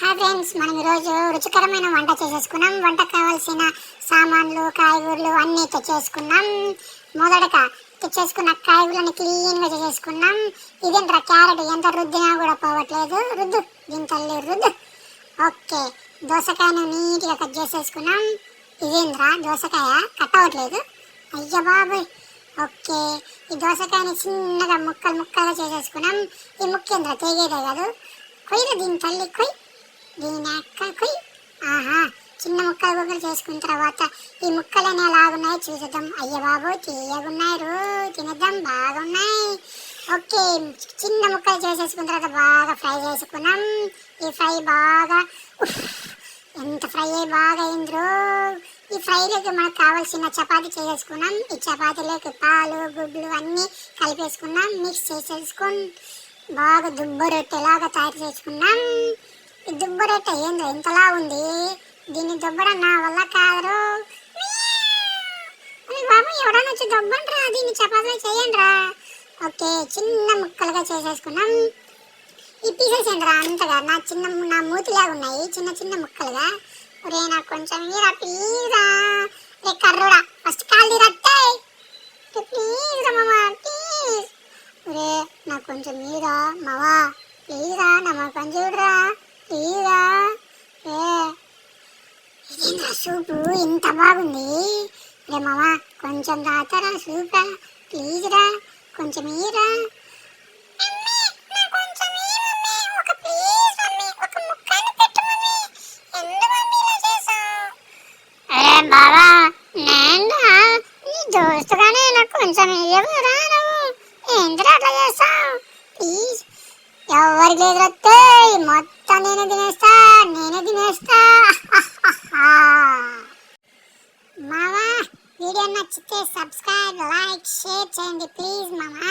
Hi friends మనం ఈరోజు రుచికరమైన వంట చేసేసుకున్నాం. వంటకు కావాల్సిన సామాన్లు కాయగూరలు అన్నీ తెచ్చేసుకున్నాం. మొదటగా తెచ్చేసుకున్న కాయగూరలను క్లీన్గా చేసేసుకున్నాం. ఇదేంట్రా క్యారెట్ ఎంత రుద్దినా కూడా పోవట్లేదు. రుద్దు దీని తల్లి రుద్దు. ఓకే దోసకాయను నీట్గా కట్ చేసేసుకున్నాం. ఇదేంద్రా దోసకాయ? కట్ అవ్వట్లేదు. అయ్య బాబోయ్. ఓకే ఈ దోసకాయని చిన్నగా ముక్కలు ముక్కలుగా చేసేసుకున్నాం. ఈ ముఖ్యంగా తేగేదే కాదు. కొయ్యరు దీని తల్లి కొయ్యి దీని అక్కకి ఆహా చిన్న ముక్కలు గుగ్గలు చేసుకున్న తర్వాత ఈ ముక్కలనే లాగున్నాయి చూసేద్దాం. అయ్య బాబు తీయగున్నాయి రో తినేద్దాం బాగున్నాయి. ఓకే చిన్న ముక్కలు చేసేసుకున్న తర్వాత బాగా ఫ్రై చేసుకున్నాం. ఈ ఫ్రై బాగా ఎంత ఫ్రై అయ్యి బాగా అయిందిరో ఈ ఫ్రైలోకి మనకు కావాల్సిన చపాతీ చేసేసుకున్నాం. ఈ చపాతీలోకి పాలు గుడ్లు అన్నీ కలిపేసుకున్నాం. మిక్స్ చేసేసుకుని బాగా దుబ్బ రొట్టెలాగా తయారు చేసుకున్నాం. ఈ దుబ్బరట ఏందో ఇంతలా ఉంది. దీన్ని దుబ్బడం నా వల్ల కాదు. బాబు ఎవడన్నా వచ్చి దొబ్బండ్రా? దీన్ని చపాతీలో చేయండి రా ఓకే చిన్న ముక్కలుగా చేసేసుకున్నాం. ఈ పీసెస్ రా అంతగా నా చిన్న నా మూతిలాగా ఉన్నాయి. చిన్న చిన్న ముక్కలుగా. ఒరే నాకు కొంచెం మీరా ప్లీజా రే. కర్రురా ఫస్ట్ కాలు రట్టే ప్లీజ్ మామా ప్లీజ్ ఒరే నాకు కొంచెం మీరా మావా. ప్లీజ్ రా నా మా పని చూడరా. ప్లీజ్ రా సూపు? ఇంత బాగుంది. రే మామ కొంచెం తాతారా సూప్. రా ప్లీజ్ రా కొంచెం ఈరా బాబా నేను? నీ దోస్తుగానే నాకు కొంచెం ఇవ్వరా నువ్వు ఏంటిరా అట్లా చేస్తావు ఎవరికి లేదు వస్తే మొత్తం నేనే తినేస్తా నేనే తినేస్తా. మావా వీడియో నచ్చితే సబ్స్క్రైబ్ లైక్ షేర్ చేయండి ప్లీజ్ మామా